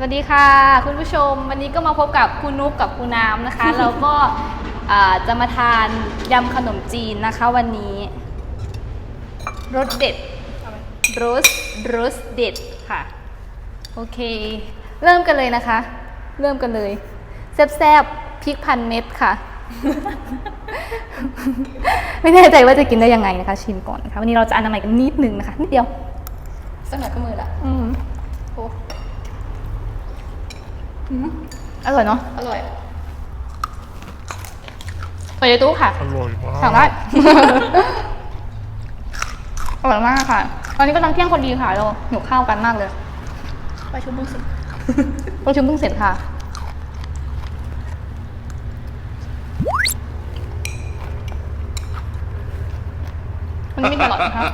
สวัสดีค่ะ คุณผู้ชมวันนี้ก็มาพบกับคุณนุกกับคุณน้ำนะคะ เราก็อ่าจะมาทานยำขนมจีนนะคะวันนี้รสเด็ดรสรสเด็ดค่ะ โอเค เริ่มกันเลยนะคะ เริ่มกันเลยแซบๆพริกพันเม็ดค่ะ ไม่แน่ใจว่าจะกินได้ยังไงนะคะ ชิมก่อนนะคะวันนี้เราจะอนามัยกันนิดนึงนะคะนิดเดียว สักหน่อยก็มือละอืม โอ้ อร่อยเนาะอร่อยไปในตู้ค่ะ อร่อยมากสั่งได้ อร่อยมากค่ะ ตอนนี้ก็ตั้งเที่ยงคนดีค่ะเราหิวข้าวกันมากเลยไปชุบมือสิประชุมเพิ่งเสร็จค่ะวันนี้มีตลอดนะคะ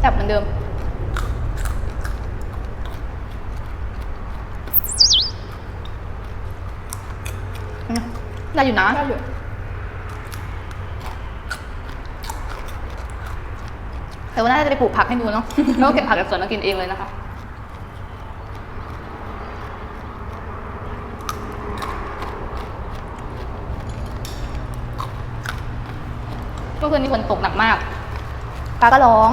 แอบเหมือนเดิม ได้อยู่นะ ได้อยู่แต่ว่าน่าจะไปปลูกผักให้ดูเนาะแล้วก็เก็บผักจากสวนมากินเองเลยนะคะเมื่อคืนนี้ฝนตกหนักมากฟ้าก็ร้อง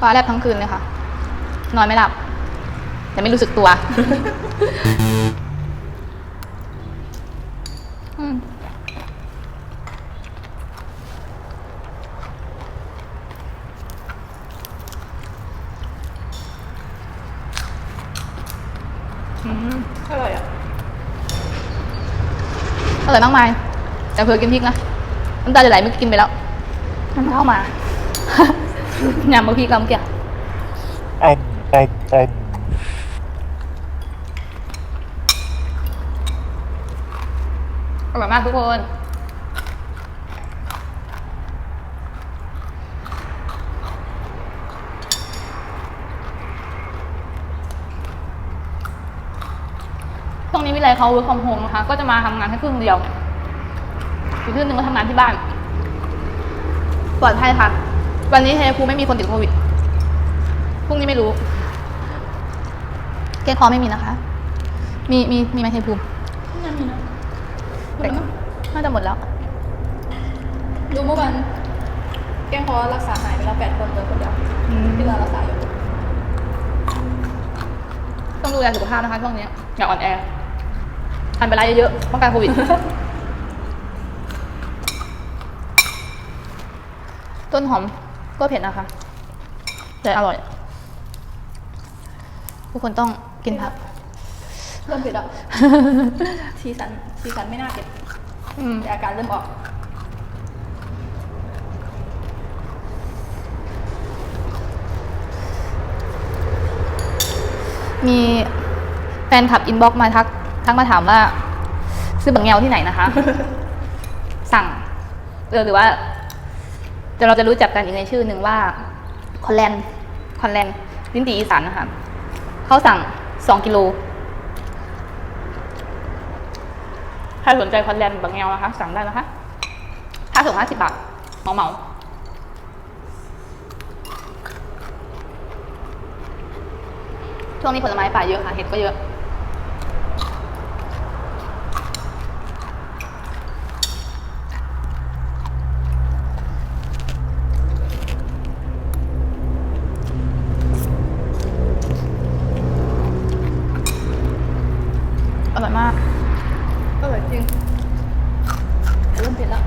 ฟ้าแลบทั้งคืนเลยค่ะ นอนไม่หลับ แต่ไม่รู้สึกตัว อืมอร่อยอะอร่อยมากมาย แต่เผื่อกินพริกนะน้ำตาจะไหลเมื่อกี้กินไปแล้วน้ำเข้ามา ยำบะพริกลำเกียอมอมอมอร่อยมากทุกคน ช่ วงนี้วิไลเขา work from home นะคะ ก็จะมาทำงานแค่ครึ่งเดียวอีกครึ่งหนึ่งก็ทำงานที่บ้าน ปลอดภัยค่ะ วันนี้ชัยภูมิไม่มีคนติดโควิด พรุ่งนี้ไม่รู้แก้คอไม่มีนะคะ มีมีมีไหมชัยภูมิยังมีนะแต่น่าจะหมดแล้ว ดูเมื่อวันแกล้งคอรักษาหายไปแล้วแปดคนเหลือคนเดียวอืมที่เรารักษาอยู่ ต้องดูแลสุขภาพนะคะช่วงนี้อย่าอ่อนแอ ทานไปไรเยอะๆป้องกันโควิด ต้นหอมก็เผ็ดนะคะ แต่อร่อย ทุกคนต้องกินผัก เริ่มเผ็ดอะสีสันสีสันไม่น่าเผ็ดอืม แต่อาการเริ่มออก มีแฟนคลับอินบ็อกมาทัก ทักมาถามว่า ซื้อบังเงวที่ไหนนะคะ สั่งเออหรือว่าเดี๋ยวเราจะรู้จักกันอีกในชื่อหนึ่งว่าคอนแลนคอนแลนลิ้นตีอีสานนะคะเขาสั่งสองกิโลใครสนใจคอนแลนบังเงวนะคะ สั่งได้นะคะค่าส่งห้าสิบบาทเหมาเหมาช่วงนี้ผลไม้ป่าเยอะค่ะ เห็ดก็เยอะ อร่อยมาก อร่อยจริงแต่เริ่มเผ็ดแล้ว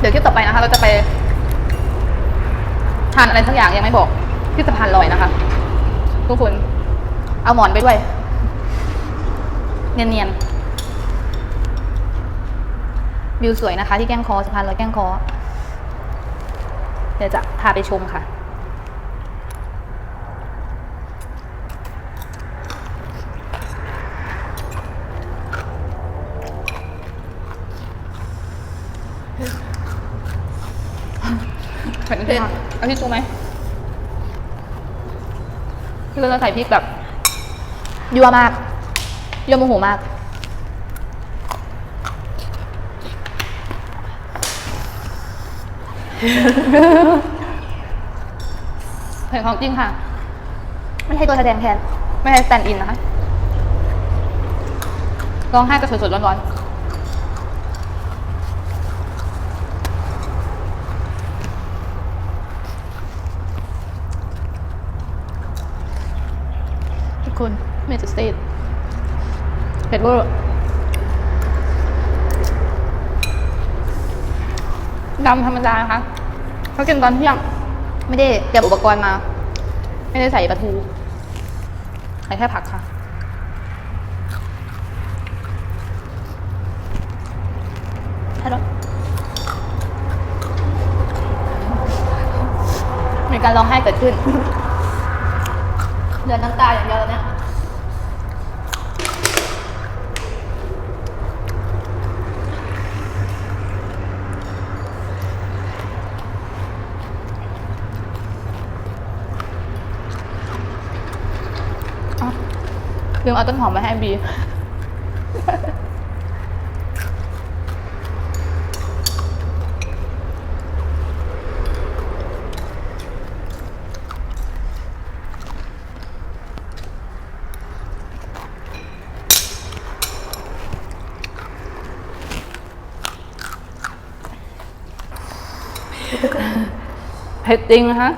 เดี๋ยวคลิปต่อไปนะคะ เราจะไปทานอะไรสักอย่างยังไม่บอกที่สะพานลอยนะคะ ทุกคน เอาหมอนไปด้วย เนียนๆวิวสวยนะคะ ที่แก้งคอสะพานลอยแก้งคอ เดี๋ยวจะพาไปชมค่ะ เผ็ดเผ็ดเอาที่จูไหมคือเราจะใส่พริกแบบยั่วมากยั่วโมโหมากอเห็นของจริงค่ะ ไม่ใช่ตัวแสดงแทน ไม่ใช่สแตนด์อินนะคะร้องไห้กับสดๆร้อนๆทุก คนเมจิสเตทเผ็ดเวอร์ดำธรรมดานะคะเขากินตอนเที่ยง ไม่ได้เตรียมอุปกรณ์มา ไม่ได้ใส่ปลาทูใส่แค่ผักค่ะใช่แล้วมีการร้องไห้เกิดขึ้น เดือนน้ำตาอย่างเดียวเนี่ย ลืมเอาต้นหอมมาให้บี เผ็ดจริงนะคะ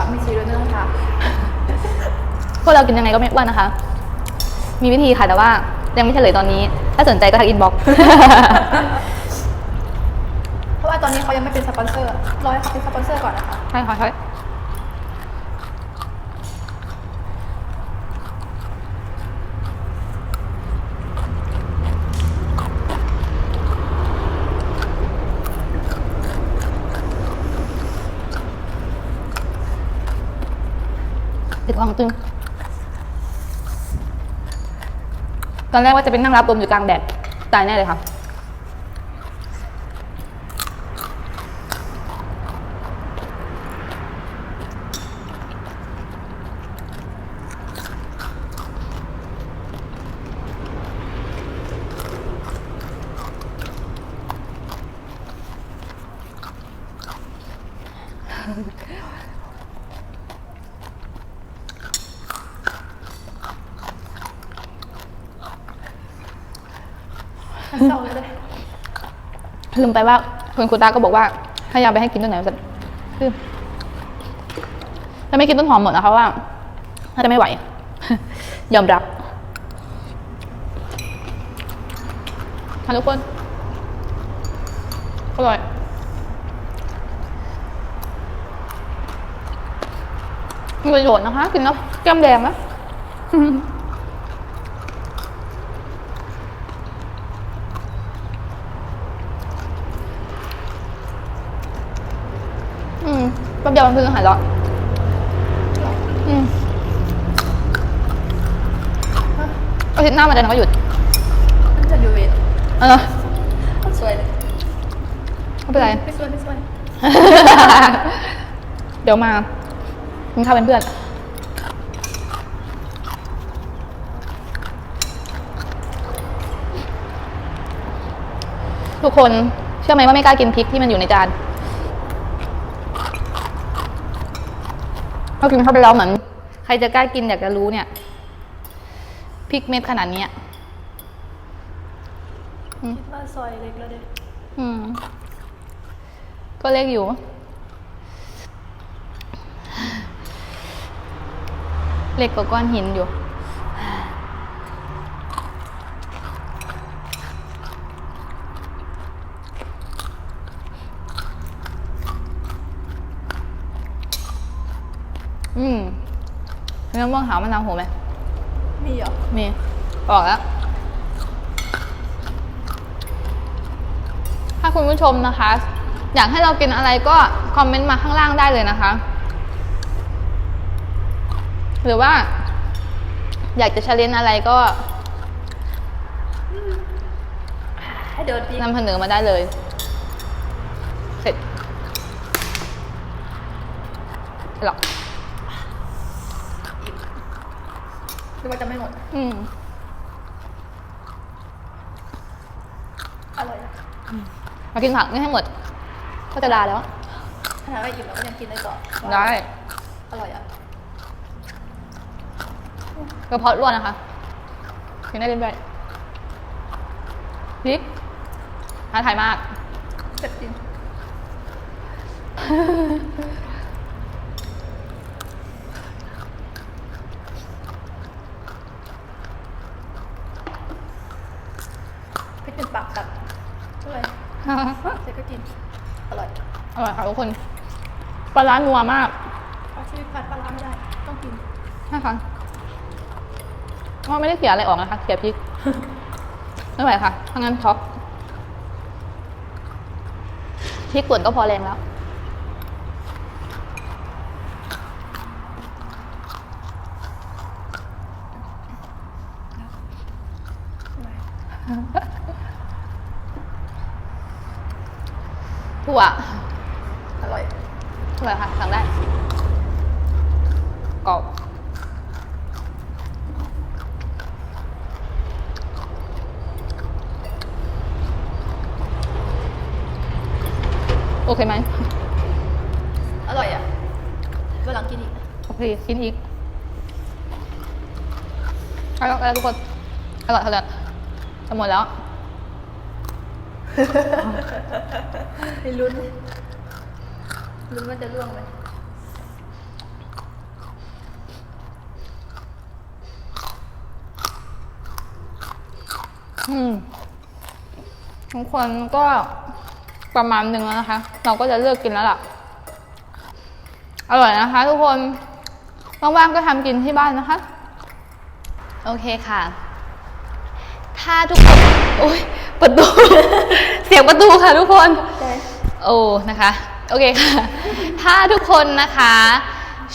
ปักมีชีด้วยเนื้อค่ะพวกเรากินยังไงก็ไม่อ้วนนะคะ มีวิธีค่ะแต่ว่ายังไม่เฉลยตอนนี้ ถ้าสนใจก็ทักอินบ็อกเพราะว่าตอนนี้เขายังไม่เป็นสปอนเซอร์รอให้เขาเป็นสปอนเซอร์ก่อนนะคะ ใช่ค่ะใช่ ติดความตึงตอนแรกว่าจะเป็นนั่งรับลมอยู่กลางแดดตายแน่เลยค่ะ ลืมไปว่าคุณครูตาก็บอกว่าให้ยาไปให้กินต้นไหนจะคือถ้าไม่กินต้นหอมหมดนะคะว่าน่าจะไม่ไหว ยอมรับค่ะทุกคนอร่อยมีประโยชน์นะคะ กินแล้วแก้มแดงนะ อืม แป๊บเดียวมันเพิ่งหายแล้วอืมอาทิตย์หน้ามาเดินก็หยุด มันจะอยู่เวทเออสวยเลยไม่เป็นไร ไม่สวยไม่สวย เดี๋ยวมากินข้าวเป็นเพื่อนทุกคนเชื่อไหมว่าไม่กล้ากินพริกที่มันอยู่ในจาน พอกินเข้าไปแล้วเหมือนใครจะกล้ากินอยากจะรู้เนี่ยพริกเม็ดขนาดเนี้ยคิดว่าซอยเล็กแล้วเด้อืม ก็เล็กอยู่ เล็กกว่าก้อนหินอยู่ อืมเนื้อม่วงหาวมะนาวโหไหมมีเหรอ มีบอกแล้ว ถ้าคุณผู้ชมนะคะ อยากให้เรากินอะไรก็คอมเมนต์มาข้างล่างได้เลยนะคะ หรือว่า อยากจะชาเลนอะไรก็ให้ให้เดินดีนำเสนอมาได้เลย เสร็จหรอก หรือว่าจะไม่หมด อืมอร่อยอะมากินผักนี่ให้หมด ก็จะลาแล้ว ขนาดไม่อิ่มแล้วก็ยังกินได้ต่อได้อร่อยอะกระเพาะร่วนนะคะกินได้เรื่อยๆพริกท้าทายมาก เจ็บจริง พริกเป็นปากกัดอร่อยเจ๊ก็กิน อร่อยอร่อยค่ะทุกคนปลาร้านัวมากเอาชีวิตผัดปลาร้าไม่ได้ ต้องกินนะคะว่าไม่ได้เสียอะไรออกนะคะเสียพริกไม่ไหวค่ะถ้างั้นช็อกพริกป่นก็พอแรงแล้ว ถั่ว อร่อย ถั่วค่ะสั่งได้กรอบโอเคไหม อร่อยอะวันหลังกินอีก โอเค กินอีกอร่อยแล้วทุกคน อร่อยอร่อยจะหมดแล้ว มีลุ้นลุ้นว่าจะล่วงไหมอืมทุกคนก็ประมาณหนึ่งแล้วนะคะ เราก็จะเลิกกินแล้วล่ะ อร่อยนะคะ ทุกคน ว่างๆก็ทำกินที่บ้านนะคะ โอเคค่ะ ถ้าทุกคน โอ้ย ประตู เสียงประตูค่ะทุกคนใช่โอ้นะคะ โอเคค่ะ ถ้าทุกคนนะคะ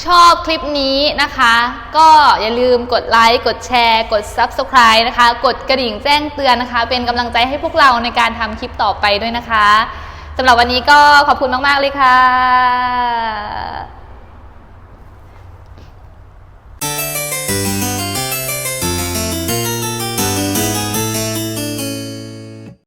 ชอบคลิปนี้นะคะ ก็อย่าลืมกดไลค์กดแชร์ กด Subscribe นะคะ กดกระดิ่งแจ้งเตือนนะคะ เป็นกำลังใจให้พวกเราในการทำคลิปต่อไปด้วยนะคะสำหรับวันนี้ก็ขอบคุณมาก ๆ เลยค่ะ